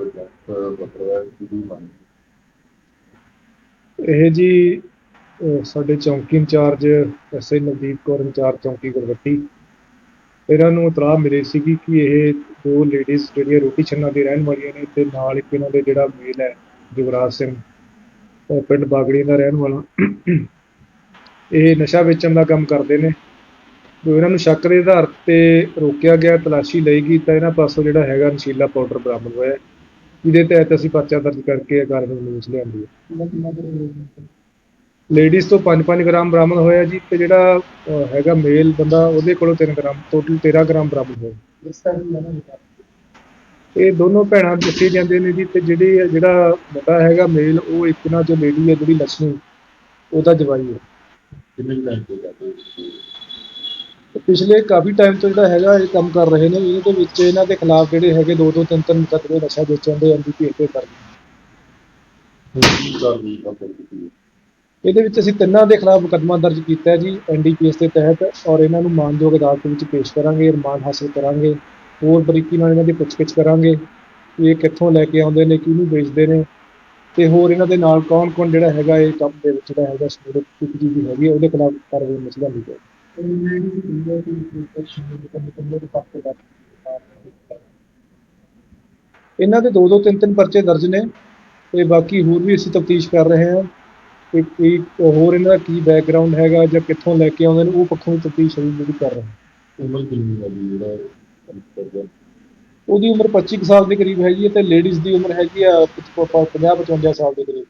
Project ਮਤਲਬ ਕੀ ਮੰਨ ਇਹ ਜੀ ਸਾਡੇ ਚੌਂਕੀ incharge SI Navdeep Kaur incharge ਚੌਂਕੀ ਗੁਰਵੱਟੀ। ਇਹਨਾਂ ਨੂੰ ਇਤਲਾਹ ਮਿਲੀ ਸੀਗੀ ਕਿ ਇਹ ਦੋ ਲੇਡੀਜ਼ ਜਿਹੜੀਆਂ ਰੋਟੀ ਛੰਨਾ ਦੀ ਰਹਿਣ ਵਾਲੀਆਂ ਨੇ ਤੇ ਨਾਲ ਇੱਕ ਇਹਨਾਂ ਦੇ ਜਿਹੜਾ ਮੇਲ ਹੈ ਯੁਵਰਾਜ ਸਿੰਘ ਪਿੰਡ ਬਾਗੜੀ ਦਾ ਰਹਿਣ ਵਾਲਾ। ਇਹ ਨਸ਼ਾ ਵੇਚਣ ਦਾ ਕੰਮ ਕਰਦੇ ਨੇ। ਜੋ ਇਹਨਾਂ ਨੂੰ ਸ਼ੱਕ ਦੇ ਆਧਾਰ ਤੇ ਰੋਕਿਆ ਗਿਆ, ਤਲਾਸ਼ੀ ਲਈ ਗਈ ਤਾਂ ਇਹਨਾਂ ਪਾਸੋਂ ਜਿਹੜਾ ਹੈਗਾ ਨਸ਼ੀਲਾ ਪਾਊਡਰ ਬਰਾਮਦ ਹੋਇਆ। ਜਿਹਦੇ ਤਹਿਤ ਅਸੀਂ ਪਰਚਾ ਦਰਜ ਕਰਕੇ ਕਾਰਵਾਈ ਨਿਊਜ਼ ਲਿਆਂਦੀ ਹੈ। ਲੇਡੀਜ਼ ਤੋਂ 5-5 ਗ੍ਰਾਮ ਬਰਾਮਦ ਹੋਇਆ ਜੀ ਤੇ ਜਿਹੜਾ ਅਹ, ਹੈਗਾ ਮੇਲ ਬੰਦਾ ਉਹਦੇ ਕੋਲੋਂ 3 ਗ੍ਰਾਮ ਟੋਟਲ 13 ਗ੍ਰਾਮ ਬਰਾਮਦ ਹੋਇਆ। ਇਹ ਦੋਨੋਂ ਭੈਣਾਂ ਦੱਸੇ ਜਾਂਦੇ ਨੇ ਜੀ ਤੇ ਜਿਹੜੀ ਜਿਹੜਾ ਮੁੰਡਾ ਹੈਗਾ ਮੇਲ ਉਹ ਇੱਕ ਨਾਲ ਜੋ ਲੇਡੀ ਹੈ ਜਿਹੜੀ ਲక్ష్ਮੀ ਉਹਦਾ ਜਵਾਈ ਹੈ। ਕਿੰਨੇ ਟਾਈਮ ਤੋਂ ਕਰਦੇ ਪਿਛਲੇ ਕਾਫੀ ਟਾਈਮ ਤੋਂ ਜਿਹੜਾ ਹੈਗਾ ਇਹ ਕੰਮ ਕਰ ਰਹੇ ਨੇ ਇਹਦੇ ਵਿੱਚ ਇਹਨਾਂ ਦੇ ਖਿਲਾਫ ਜਿਹੜੇ ਹੈਗੇ ਦੋ ਦੋ ਤਿੰਨ ਤਿੰਨ ਮੁਕੱਦਮੇ ਨਸ਼ਾ ਵੇਚਣ ਦੇ ਐਨਡੀਪੀਐਸ ਤੇ ਕਰ ਇਹਦੇ ਵਿੱਚ ਅਸੀਂ ਤਿੰਨਾਂ ਦੇ ਖਿਲਾਫ ਮੁਕੱਦਮਾ ਦਰਜ ਕੀਤਾ ਹੈ ਜੀ ਐਨਡੀਪੀਐਸ ਦੇ ਤਹਿਤ ਔਰ ਇਹਨਾਂ ਨੂੰ ਮਾਨਯੋਗ ਅਦਾਲਤ ਵਿੱਚ ਪੇਸ਼ ਕਰਾਂਗੇ ਰਿਮਾਂਡ ਹਾਸਲ ਕਰਾਂਗੇ ਹੋਰ ਬਰੀਕੀ ਨਾਲ ਇਹਨਾਂ ਦੀ ਪੁੱਛਗਿੱਛ ਕਰਾਂਗੇ ਇਹ ਕਿੱਥੋਂ ਲੈ ਕੇ ਆਉਂਦੇ ਨੇ ਕਿਹਨੂੰ ਵੇਚਦੇ ਨੇ ਤੇ ਹੋਰ ਇਹਨਾਂ ਦੇ ਨਾਲ ਕੌਣ ਕੌਣ ਜਿਹੜਾ ਹੈਗਾ ਇਹ ਕੰਮ ਦੇ ਵਿੱਚ ਜਿਹੜਾ ਹੈਗਾ ਸਟੂਡੈਂਟ ਇੱਕ ਜੀ ਵੀ ਹੈਗੀ ਹੈ, ਉਹਦੇ ਖਿਲਾਫ ਕਾਰਵਾਈ ਮਸਲਾ ਨਹੀਂ ਹੈ ਇਹਨਾਂ ਦੇ ਦੋ ਦੋ ਤਿੰਨ ਤਿੰਨ ਪਰਚੇ ਦਰਜ ਨੇ ਤੇ ਬਾਕੀ ਹੋਰ ਵੀ ਅਸੀਂ ਤਫਤੀਸ਼ ਕਰ ਰਹੇ ਹਾਂ ਕਿ ਕੀ ਹੋਰ ਇਹਨਾਂ ਦਾ ਕੀ ਬੈਕਗ੍ਰਾਉਂਡ ਹੈਗਾ ਜਾਂ ਕਿੱਥੋਂ ਲੈ ਕੇ ਆਉਂਦੇ ਨੇ ਉਹ ਪੱਖੋਂ ਵੀ ਤਫਤੀਸ਼ ਅਸੀਂ ਜਿਹੜੀ ਕਰ ਰਹੇ ਹਾਂ। ਉਮਰ ਕਿੰਨੀ ਹੈ ਜਿਹੜਾ ਉਹਦੀ ਉਮਰ 25 ਕੁ ਸਾਲ ਦੇ ਕਰੀਬ ਹੈਗੀ ਹੈ ਤੇ ਲੇਡੀਜ਼ ਦੀ ਉਮਰ ਹੈਗੀ ਆ 50 55 ਸਾਲ ਦੇ ਕਰੀਬ।